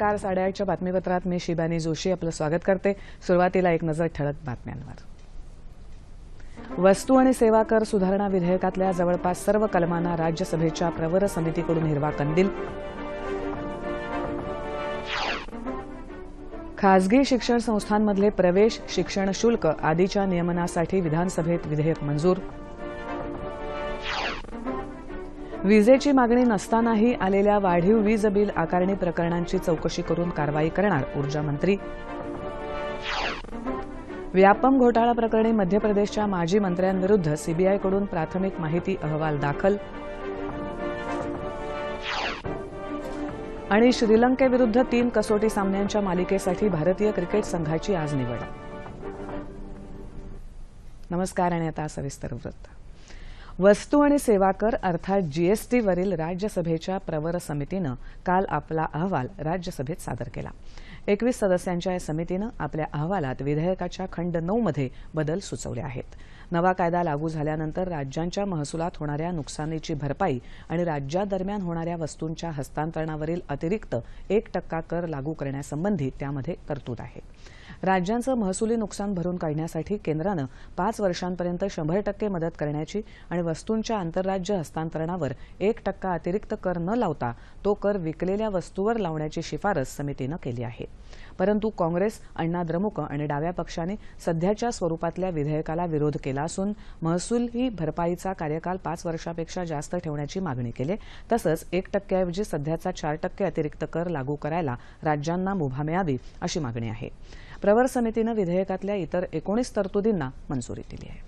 नमस्कार साडेआठच्या बातमीपत्रात मी शिबानी जोशी आपलं स्वागत करते. सुरुवातीला एक नजर ठळक बातम्यांवर. वस्तू आणि सेवा कर सुधारणा विधेयकातल्या जवळपास सर्व कलमांना राज्यसभेच्या प्रवर समितीकडून हिरवा कंदील. खासगी शिक्षण संस्थांमधले प्रवेश शिक्षण शुल्क आदीच्या नियमनासाठी विधानसभेत विधेयक मंजूर. विजेची मागणी नसतानाही आलेल्या वाढीव वीज बिल आकारणी प्रकरणांची चौकशी करून कारवाई करणार ऊर्जा मंत्री. व्यापम घोटाळा प्रकरणी मध्य प्रदेशच्या माजी मंत्र्यांविरुद्ध सीबीआयकडून प्राथमिक माहिती अहवाल दाखल. आणि श्रीलंकेविरुद्ध तीन कसोटी सामन्यांच्या मालिकेसाठी भारतीय क्रिकेट संघाची आज निवड. नमस्कार आणि आता सविस्तर वृत्त. वस्तू आणि सेवा कर अर्थात जीएसटीवरील राज्यसभेच्या प्रवर समितीनं काल आपला अहवाल राज्यसभेत सादर केला. एकवीस सदस्यांच्या या समितीनं आपल्या अहवालात विधेयकाच्या खंड नऊमध्ये बदल सुचवले आहेत. नवा कायदा लागू झाल्यानंतर राज्यांच्या महसुलात होणाऱ्या नुकसानीची भरपाई आणि राज्यादरम्यान होणाऱ्या वस्तूंच्या हस्तांतरणावरील अतिरिक्त एक टक्का कर लागू करण्यासंबंधी त्यामध्ये तरतूद आहे. राज्यांचं महसुली नुकसान भरून काढण्यासाठी केंद्रानं पाच वर्षांपर्यंत शंभर टक्के मदत करण्याची आणि वस्तूंच्या आंतरराज्य हस्तांतरणावर एक टक्का अतिरिक्त कर न लावता तो कर विकलेल्या वस्तूवर लावण्याची शिफारस समितीनं केली आहे. परंतु काँग्रेस अण्णा द्रमुक आणि डाव्या पक्षांनी सध्याच्या स्वरुपातल्या विधेयकाला विरोध केला असून महसूल ही भरपाईचा कार्यकाल पाच वर्षापेक्षा जास्त ठेवण्याची मागणी केली. तसंच एक टक्क्याऐवजी सध्याचा चार टक्के अतिरिक्त कर लागू करायला राज्यांना मुभा मिळावी अशी मागणी आहे. प्रवर समितीनं विधेयकातल्या इतर एकोणीस तरतुदींना मंजुरी दिली आहे.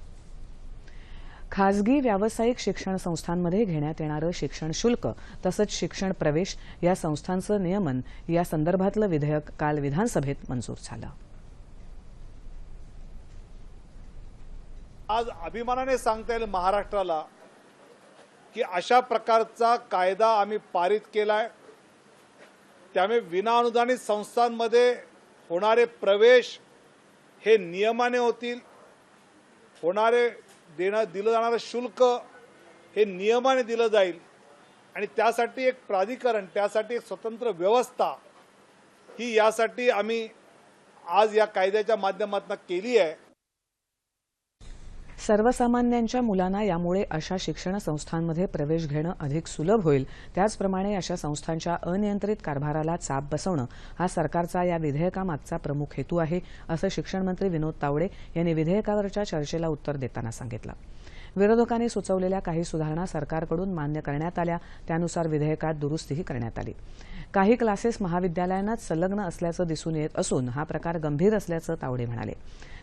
खासगी व्यावसायिक शिक्षण संस्थांमध्ये घेण्यात येणारं शिक्षण शुल्क तसंच शिक्षण प्रवेश या संस्थांचं नियमन या संदर्भातलं विधेयक काल विधानसभेत मंजूर झालं. आज अभिमानाने सांगता येईल महाराष्ट्राला की अशा प्रकारचा कायदा आम्ही पारित केलाय. त्यामुळे विनाअनुदानित संस्थांमध्ये होणारे प्रवेश हे नियमाने होतील. होणारे देणं दिलं जाणारं शुल्क हे नियमाने दिलं जाईल. आणि त्यासाठी एक प्राधिकरण त्यासाठी एक स्वतंत्र व्यवस्था ही यासाठी आम्ही आज या कायद्याच्या माध्यमातून केली आहे. सर्वसामान्यांच्या मुलांना यामुळे अशा शिक्षण संस्थांमध्ये प्रवेश घेणं अधिक सुलभ होईल. त्याचप्रमाणे अशा संस्थांच्या अनियंत्रित कारभाराला चाप बसवणं हा सरकारचा या विधेयकामागचा प्रमुख हेतू आहे असं शिक्षणमंत्री विनोद तावडे यांनी विधेयकावरच्या चर्चेला उत्तर देताना सांगितलं. विरोधकांनी सुचवलेल्या काही सुधारणा सरकारकडून मान्य करण्यात आल्या. त्यानुसार विधेयकात दुरुस्तीही करण्यात आली. काही क्लासेस महाविद्यालयांनाच संलग्न असल्याचं दिसून येत असून हा प्रकार गंभीर असल्याचं तावडे म्हणाले.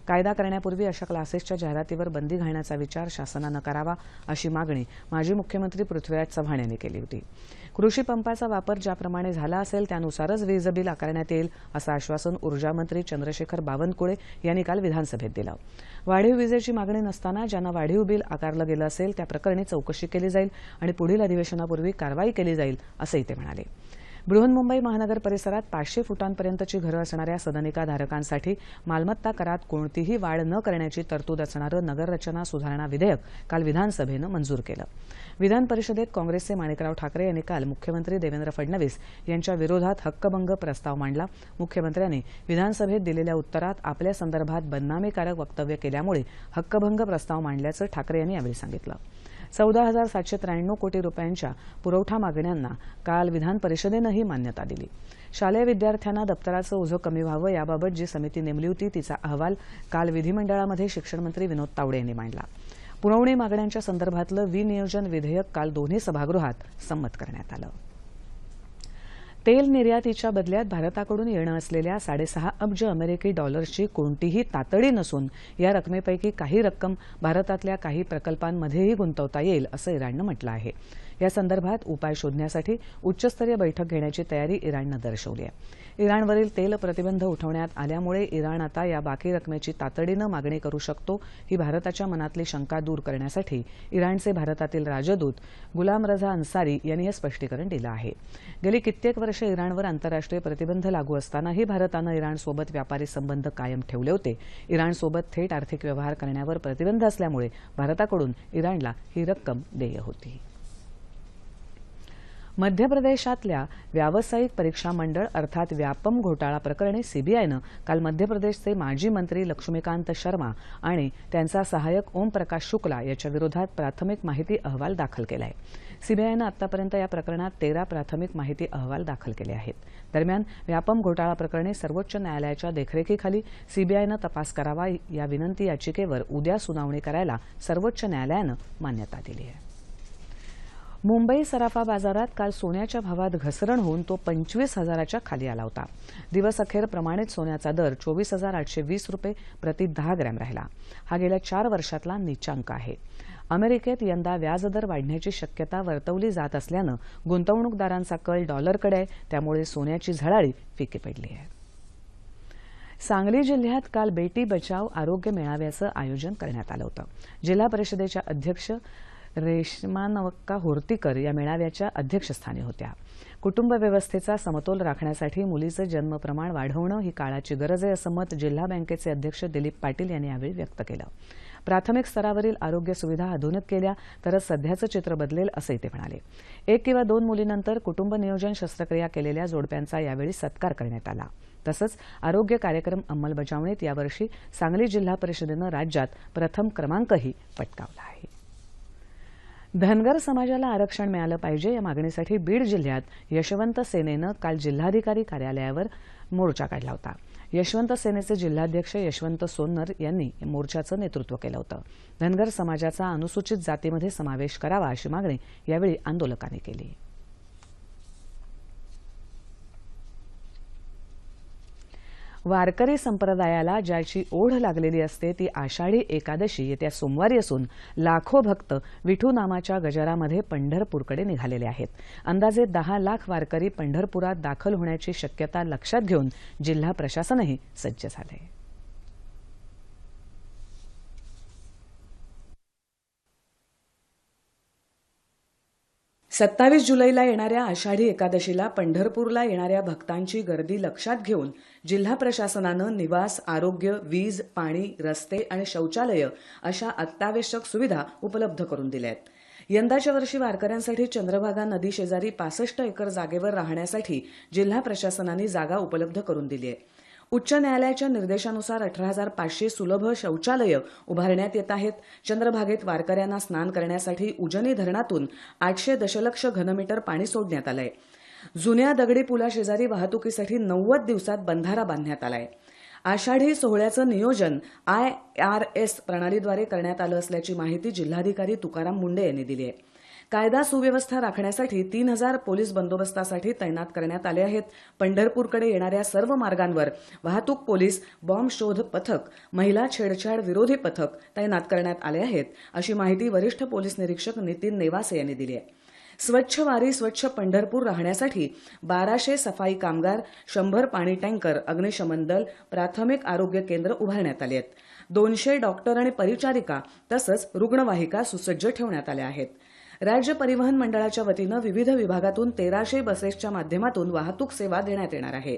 कायदा करण्यापूर्वी अशा क्लासेसच्या जाहिरातीवर बंदी घालण्याचा विचार शासनानं करावा अशी मागणी माजी मुख्यमंत्री पृथ्वीराज चव्हाण यांनी केली होती. कृषी पंपाचा वापर ज्याप्रमाणे झाला असेल त्यानुसारच वीज बिल आकारण्यात येईल असं आश्वासन ऊर्जामंत्री चंद्रशेखर बावनकुळे यांनी काल विधानसभेत दिलं. वाढीव विजेची मागणी नसताना ज्यांना वाढीव बिल आकारलं गेलं असेल त्या प्रकरणी चौकशी केली जाईल आणि पुढील अधिवेशनापूर्वी कारवाई केली जाईल असंही ते म्हणाले. बृहन्मुंबई महानगर परिसरात पाचशे फुटांपर्यंतची घरं असणाऱ्या सदनिका धारकांसाठी मालमत्ता करात कोणतीही वाढ न करण्याची तरतूद असणारं नगररचना सुधारणा विधेयक काल विधानसभेनं मंजूर केलं. विधान परिषदेत काँग्रेसचे माणिकराव ठाकरे यांनी काल मुख्यमंत्री देवेंद्र फडणवीस यांच्या विरोधात हक्कभंग प्रस्ताव मांडला. मुख्यमंत्र्यांनी विधानसभेत दिलेल्या उत्तरात आपल्या संदर्भात बदनामीकारक वक्तव्य केल्यामुळे हक्कभंग प्रस्ताव मांडल्याचं ठाकरे यांनी यावेळी सांगितलं. चौदा हजार सातशे त्र्याण्णव कोटी रुपयांच्या पुरवठा मागण्यांना काल विधान परिषदेनंही मान्यता दिली. शालेय विद्यार्थ्यांना दप्तराचं ओझं कमी व्हावं याबाबत जी समिती नेमली होती तिचा अहवाल काल विधिमंडळामध्ये शिक्षणमंत्री विनोद तावडे यांनी मांडला. पुरवणी मागण्यांच्या संदर्भातलं विनियोजन विधेयक काल दोन्ही सभागृहात संमत करण्यात आलं. तेल निर्यातीच्या बदल्यात भारताकडून येणं असलेल्या साडेसहा अब्ज अमेरिकी डॉलर्सची कोणतीही तातडी नसून या रकमेपैकी काही रक्कम भारतातल्या काही प्रकल्पांमध्येही गुंतवता येईल असं इराणनं म्हटलं आहे. या संदर्भात उपाय शोधण्यासाठी उच्चस्तरीय बैठक घेण्याची तयारी इराणनं दर्शवली आहे. इराणवरील तेल प्रतिबंध उठवण्यात आल्यामुळे इराण आता या बाकी रकमेची तातडीनं मागणी करू शकतो ही भारताच्या मनातली शंका दूर करण्यासाठी इराणचे भारतातील राजदूत गुलाम रझा अन्सारी यांनी हे स्पष्टीकरण दिलं आहे. गेली कित्येक वर्ष इराणवर आंतरराष्ट्रीय प्रतिबंध लागू असतानाही भारतानं इराणसोबत व्यापारी संबंध कायम ठेवले होते. इराणसोबत थेट आर्थिक व्यवहार करण्यावर प्रतिबंध असल्यामुळे भारताकडून इराणला ही रक्कम देय होती. मध्य प्रदेशातल्या व्यावसायिक परीक्षा मंडळ अर्थात व्यापम घोटाळा प्रकरणी सीबीआयनं काल मध्य प्रदेशचे माजी मंत्री लक्ष्मीकांत शर्मा आणि त्यांचा सहाय्यक ओम प्रकाश शुक्ला याच्या विरोधात प्राथमिक माहिती अहवाल दाखल केला आहे सीबीआयनं आतापर्यंत या प्रकरणात तेरा प्राथमिक माहिती अहवाल दाखल केले आहेत. दरम्यान व्यापम घोटाळा प्रकरणी सर्वोच्च न्यायालयाच्या देखरेखीखाली सीबीआयनं तपास करावा या विनंती याचिकेवर उद्या सुनावणी करायला सर्वोच्च न्यायालयानं मान्यता दिली आहे. मुंबई सराफा बाजारात काल सोन्याच्या भावात घसरण होऊन तो पंचवीस हजाराच्या खाली आला होता. दिवस अखेर प्रमाणित सोन्याचा दर चोवीस हजार आठशे वीस रुपये प्रति दहा ग्रॅम राहिला. हा गेल्या चार वर्षातला निचांक आहे. अमेरिकेत यंदा व्याजदर वाढण्याची शक्यता वर्तवली जात असल्यानं गुंतवणूकदारांचा कल डॉलरकडे आहे त्यामुळे सोन्याची झळाळी फिकी पडली आहे. सांगली जिल्ह्यात काल बेटी बचाव आरोग्य मेळाव्याचं आयोजन करण्यात आलं होतं. जिल्हा परिषदेच्या अध्यक्ष रेशमानवक्का होर्तीकर या मेळाव्याच्या अध्यक्षस्थानी होत्या. कुटुंब व्यवस्थेचा समतोल राखण्यासाठी मुलीचं जन्मप्रमाण वाढवणं ही काळाची गरज आहे असं मत जिल्हा बँकेचे अध्यक्ष दिलीप पाटील यांनी यावेळी व्यक्त केलं. प्राथमिक स्तरावरील आरोग्य सुविधा आधुनिक केल्या तरच सध्याचं चित्र बदलेल असंही ते म्हणाले. एक किंवा दोन मुलीनंतर कुटुंब नियोजन शस्त्रक्रिया केलेल्या जोडप्यांचा यावेळी सत्कार करण्यात आला. तसंच आरोग्य कार्यक्रम अंमलबजावणीत यावर्षी सांगली जिल्हा परिषदेनं राज्यात प्रथम क्रमांकही पटकावला आहे. धनगर समाजाला आरक्षण मिळालं पाहिजे या मागणीसाठी बीड जिल्ह्यात यशवंत सेनेनं काल जिल्हाधिकारी कार्यालयावर मोर्चा काढला होता. यशवंत सेनेचे जिल्हाध्यक्ष यशवंत सोन्नर यांनी मोर्चाचं नेतृत्व केलं होतं. धनगर समाजाचा अनुसूचित जातीमध्ये समावेश करावा अशी मागणी यावेळी आंदोलकांनी केली. वारकरी संप्रदायाला ज्याची ओढ लागलेली असते ती आषाढी एकादशी येत्या सोमवारी असून लाखो भक्त विठू नामाच्या गजरामध्ये पंढरपूरकडे निघालेले आहेत. अंदाजे दहा लाख वारकरी पंढरपुरात दाखल होण्याची शक्यता लक्षात घेऊन जिल्हा प्रशासनही सज्ज झाले. सत्तावीस जुलैला येणाऱ्या आषाढी एकादशीला पंढरपूरला येणाऱ्या भक्तांची गर्दी लक्षात घेऊन जिल्हा प्रशासनानं निवास आरोग्य वीज पाणी रस्ते आणि शौचालय अशा अत्यावश्यक सुविधा उपलब्ध करून दिल्या आहेत. यंदाच्या वर्षी वारकऱ्यांसाठी चंद्रभागा नदी शेजारी पासष्ट एकर जागेवर राहण्यासाठी जिल्हा प्रशासनाने जागा उपलब्ध करून दिली आहे. उच्च न्यायालयाच्या निर्देशानुसार अठरा हजार पाचशे सुलभ शौचालय उभारण्यात येत आहेत. चंद्रभागेत वारकऱ्यांना स्नान करण्यासाठी उजनी धरणातून आठशे दशलक्ष घनमीटर पाणी सोडण्यात आलंय. जुन्या दगडी पुलाशेजारी वाहतुकीसाठी नव्वद दिवसात बंधारा बांधण्यात आलाय. आषाढी सोहळ्याचं नियोजन आय आर एस प्रणालीद्वारे करण्यात आलं असल्याची माहिती जिल्हाधिकारी तुकाराम मुंडे यांनी दिली आहे. कायदा सुव्यवस्था राखण्यासाठी तीन हजार पोलीस बंदोबस्तासाठी तैनात करण्यात आले आहेत. पंढरपूरकडे येणाऱ्या सर्व मार्गांवर वाहतूक पोलीस बॉम्ब शोध पथक महिला छेडछाड विरोधी पथक तैनात करण्यात आले आहेत अशी माहिती वरिष्ठ पोलीस निरीक्षक नितीन नेवासे यांनी दिली आहे. स्वच्छ वारी स्वच्छ पंढरपूर राहण्यासाठी बाराशे सफाई कामगार शंभर पाणी टँकर अग्निशमन दल प्राथमिक आरोग्य केंद्र उभारण्यात आली आहेत. दोनशे डॉक्टर आणि परिचारिका तसंच रुग्णवाहिका सुसज्ज ठेवण्यात आल्या आहेत. राज्य परिवहन मंडळाच्या वतीनं विविध विभागातून तेराशे बसेसच्या माध्यमातून वाहतूक सेवा देण्यात येणार आहे.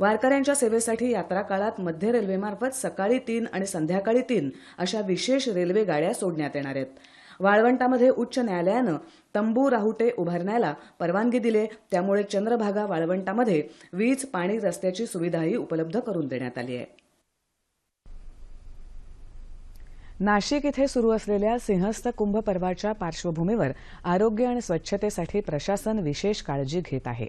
वारकऱ्यांच्या सेवेसाठी यात्रा काळात मध्य रेल्वेमार्फत सकाळी तीन आणि संध्याकाळी तीन अशा विशेष रेल्वे गाड्या सोडण्यात येणार आहेत. वाळवंटामध्ये उच्च न्यायालयानं तंबू राहुटे उभारण्याला परवानगी दिली त्यामुळे चंद्रभागा वाळवंटामध्ये वीज पाणी रस्त्याची सुविधाही उपलब्ध करून देण्यात आली आहे. नाशिक इथे सुरू असलेल्या सिंहस्थ कुंभ पर्वाच्या पार्श्वभूमीवर आरोग्य आणि स्वच्छतेसाठी प्रशासन विशेष काळजी घेत आहे.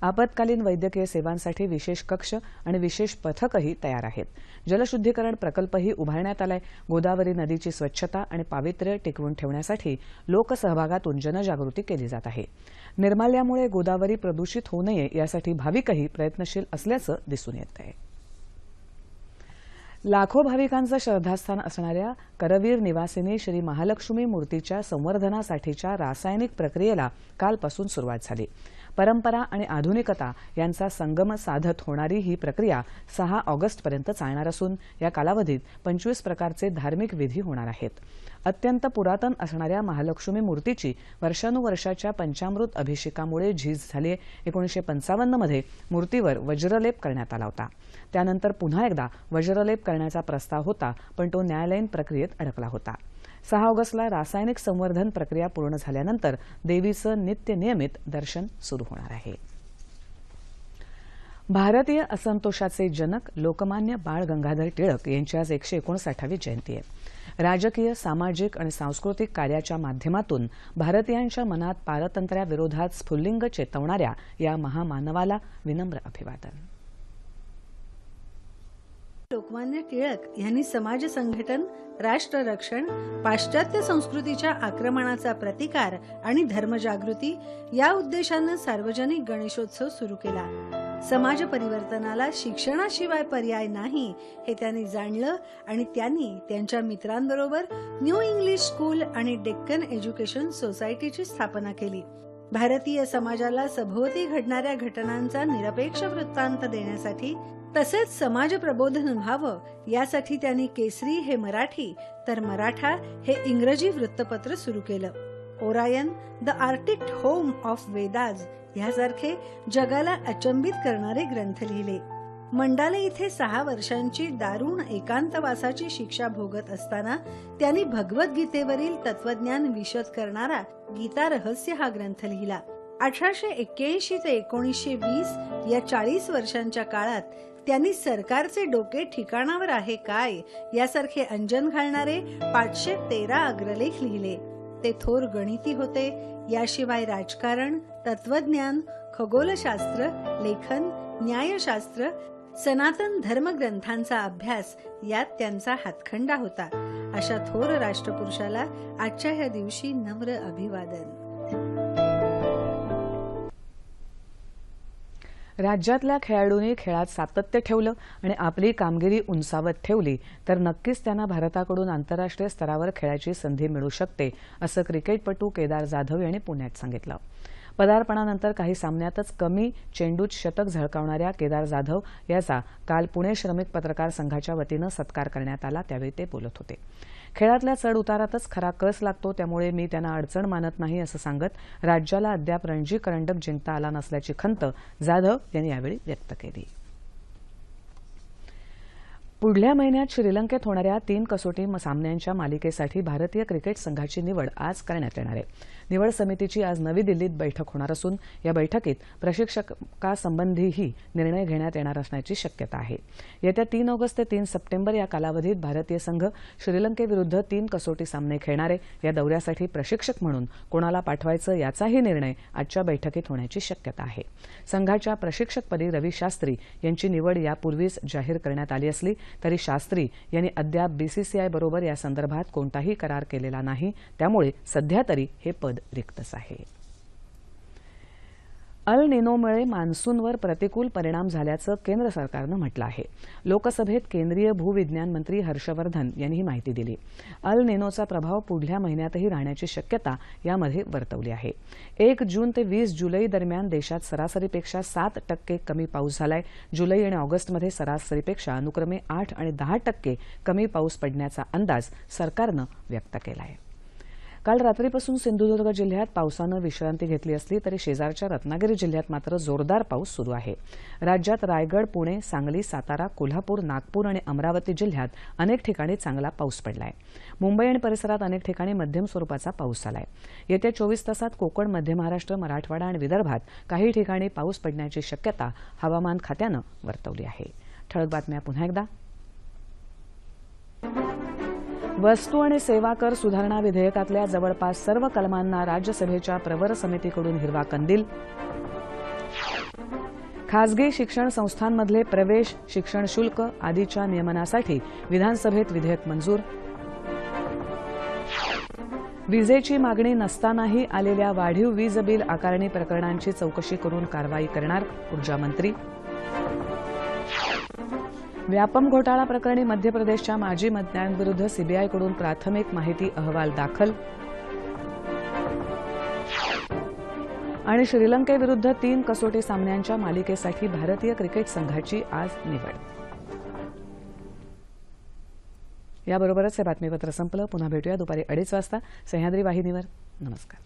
आपत्कालीन वैद्यकीय सेवांसाठी विशेष कक्ष आणि विशेष पथकही तयार आहेत. जलशुद्धीकरण प्रकल्पही उभारण्यात आलाय. गोदावरी नदीची स्वच्छता आणि पावित्र्य टिकवून ठेवण्यासाठी लोकसहभागातून जनजागृती केली जात आहे. निर्माल्यामुळे गोदावरी प्रदूषित होऊ नये यासाठी भाविकही प्रयत्नशील असल्याचं दिसून येत आहे लाखो भाविकांचं श्रद्धास्थान असणाऱ्या करवीर निवासिनी श्री महालक्ष्मी मूर्तीच्या संवर्धनासाठीच्या रासायनिक प्रक्रियेला कालपासून सुरुवात झाली. परंपरा आणि आधुनिकता यांचा संगम साधत होणारी ही प्रक्रिया सहा ऑगस्टपर्यंत चालणार असून या कालावधीत पंचवीस प्रकारचे धार्मिक विधी होणार आहेत. अत्यंत पुरातन असणाऱ्या महालक्ष्मी मूर्तीची वर्षानुवर्षाच्या पंचामृत अभिषेकामुळे झीज झाली एकोणीशे पंचावन्नमध्ये मूर्तीवर वज्रलेप करण्यात आला होता. त्यानंतर पुन्हा एकदा वज्रलेप करण्याचा प्रस्ताव होता पण तो न्यायालयीन प्रक्रियेत अडकला होता. सहा ऑगस्टला रासायनिक संवर्धन प्रक्रिया पूर्ण झाल्यानंतर देवीचं नित्य नियमित दर्शन सुरू होणार आहे. भारतीय असंतोषाचे जनक लोकमान्य बाळ गंगाधर टिळक यांची आज एकशे एकोणसाठावी जयंती आहे. राजकीय सामाजिक आणि सांस्कृतिक कार्याच्या माध्यमातून भारतीयांच्या मनात पारतंत्र्याविरोधात स्फुल्लिंग चेतवणाऱ्या या महामानवाला विनम्र अभिवादन. लोकमान्य टिळक यांनी समाज संघटन राष्ट्र रक्षण पाश्चात्य संस्कृतीच्या आक्रमणाचा प्रतिकार आणि धर्मजागृती या उद्देशानं सार्वजनिक गणेशोत्सव सुरू केला. समाज परिवर्तनाला शिक्षणाशिवाय पर्याय नाही हे त्यांनी जाणलं आणि त्यांनी त्यांच्या मित्रांबरोबर न्यू इंग्लिश स्कूल आणि डेक्कन एज्युकेशन सोसायटीची स्थापना केली. भारतीय समाजाला सभोवती घडणाऱ्या घटनांचा निरपेक्ष वृत्तांत देण्यासाठी तसेच समाज प्रबोधन व्हावं यासाठी त्यांनी केसरी हे मराठी तर मराठा हे इंग्रजी वृत्तपत्र सुरू केलं. Orion the arctic home of Vedas ह्यासारखे जगाला अचंबित करणारे ग्रंथ लिहिले. मंडाले इथे सहा वर्षांची दारुण एकांतवासाची शिक्षा भोगत असताना त्यांनी भगवद्गीतेवरील तत्वज्ञान विशद करणारा गीता रहस्य हा ग्रंथ लिहिला. अठराशे एक्क्याऐंशी ते एकोणीसशे वीस या चाळीस वर्षांच्या काळात त्यांनी सरकारचे डोके ठिकाणावर आहे काय यासारखे अंजन घालणारे पाचशे तेरा अग्रलेख लिहिले. ते थोर गणिती होते. याशिवाय राजकारण तत्वज्ञान खगोलशास्त्र लेखन न्यायशास्त्र सनातन धर्मग्रंथांचा अभ्यास यात त्यांचा हातखंडा होता. अशा थोर राष्ट्रपुरुषाला आजच्या ह्या दिवशी नम्र अभिवादन. राज्यातल्या खेळाडूंनी खेळात सातत्य ठेवलं आणि आपली कामगिरी उंचावत ठेवली तर नक्कीच त्यांना भारताकडून आंतरराष्ट्रीय स्तरावर खेळायची संधी मिळू शकते असं क्रिकेटपटू केदार जाधव यांनी पुण्यात सांगितलं. पदार्पणानंतर काही सामन्यातच कमी चेंडूत शतक झळकावणाऱ्या केदार जाधव याचा काल पुणे श्रमिक पत्रकार संघाच्या वतीनं सत्कार करण्यात आला त्यावेळी ते बोलत होते. खेळातल्या चढ उतारातच खरा कस लागतो त्यामुळे मी त्यांना अडचण मानत नाही असं सांगत राज्याला अद्याप रणजी करंडक जिंकता आला नसल्याची खंत जाधव यांनी यावेळी व्यक्त केली. पुढल्या महिन्यात श्रीलंकेत होणाऱ्या तीन कसोटी सामन्यांच्या मालिकेसाठी भारतीय क्रिकेट संघाची निवड आज करण्यात येणार आहे. निवड समितीची आज नवी दिल्लीत बैठक होणार असून या बैठकीत प्रशिक्षकासंबंधीही निर्णय घेण्यात येणार असण्याची शक्यता आहे. येत्या तीन ऑगस्ट ते तीन सप्टेंबर या कालावधीत भारतीय संघ श्रीलंकेविरुद्ध तीन कसोटी सामने खेळणार आहे या दौऱ्यासाठी प्रशिक्षक म्हणून कोणाला पाठवायचं याचाही निर्णय आजच्या बैठकीत होण्याची शक्यता आहे. संघाच्या प्रशिक्षकपदी रवी शास्त्री यांची निवड यापूर्वीच जाहीर करण्यात आली असली तरी शास्त्री यांनी अद्याप बीसीसीआय बरोबर या संदर्भात कोणताही करार केलेला नाही. त्यामुळे सध्या तरी हे पद रिक्तच आहे. अल निनोमुळे मान्सूनवर प्रतिकूल परिणाम झाल्याचं केंद्र सरकारनं म्हटलं आहे. लोकसभेत केंद्रीय भूविज्ञान मंत्री हर्षवर्धन यांनी ही माहिती दिली. अल निनोचा प्रभाव पुढल्या महिन्यातही राहण्याची शक्यता यामध्ये वर्तवली आहे. एक जून ते वीस जुलै दरम्यान देशात सरासरीपेक्षा सात टक्के कमी पाऊस झालाय. जुलै आणि ऑगस्टमध्ये सरासरीपेक्षा अनुक्रमे आठ आणि दहा टक्के कमी पाऊस पडण्याचा अंदाज सरकारनं व्यक्त केला आहे काल रात्रीपासून सिंधुदुर्ग जिल्ह्यात पावसानं विश्रांती घेतली असली तरी शेजारच्या रत्नागिरी जिल्ह्यात मात्र जोरदार पाऊस सुरू आहे. राज्यात रायगड पुणे सांगली सातारा कोल्हापूर नागपूर आणि अमरावती जिल्ह्यात अनेक ठिकाणी चांगला पाऊस पडला आहे मुंबई आणि परिसरात अनेक ठिकाणी मध्यम स्वरूपाचा पाऊस झाला आहे येत्या चोवीस तासात कोकण मध्य महाराष्ट्र मराठवाडा आणि विदर्भात काही ठिकाणी पाऊस पडण्याची शक्यता हवामान खात्यानं वर्तवली आहे. ठळक बातम्या पुन्हा एकदा वस्तू आणि सेवा कर सुधारणा विधेयकातल्या जवळपास सर्व कलमांना राज्यसभेच्या प्रवर समितीकडून हिरवा कंदील. खासगी शिक्षण संस्थांमधले प्रवेश शिक्षण शुल्क आदीच्या नियमनासाठी विधानसभेत विधेयक मंजूर. विजेची मागणी नसतानाही आलेल्या वाढीव वीज बिल आकारणी प्रकरणांची चौकशी करून कारवाई करणार ऊर्जामंत्री. व्यापम घोटाळा प्रकरणी मध्य प्रदेशच्या माजी मंत्र्यांविरुद्ध सीबीआयकडून प्राथमिक माहिती अहवाल दाखल. आणि श्रीलंकेविरुद्ध तीन कसोटी सामन्यांच्या मालिकेसाठी भारतीय क्रिकेट संघाची आज निवड. याबरोबरच हे बातमीपत्र संपलं. पुन्हा भेटूया दुपारी अडीच वाजता. सह्याद्री वाहिनीवर. नमस्कार.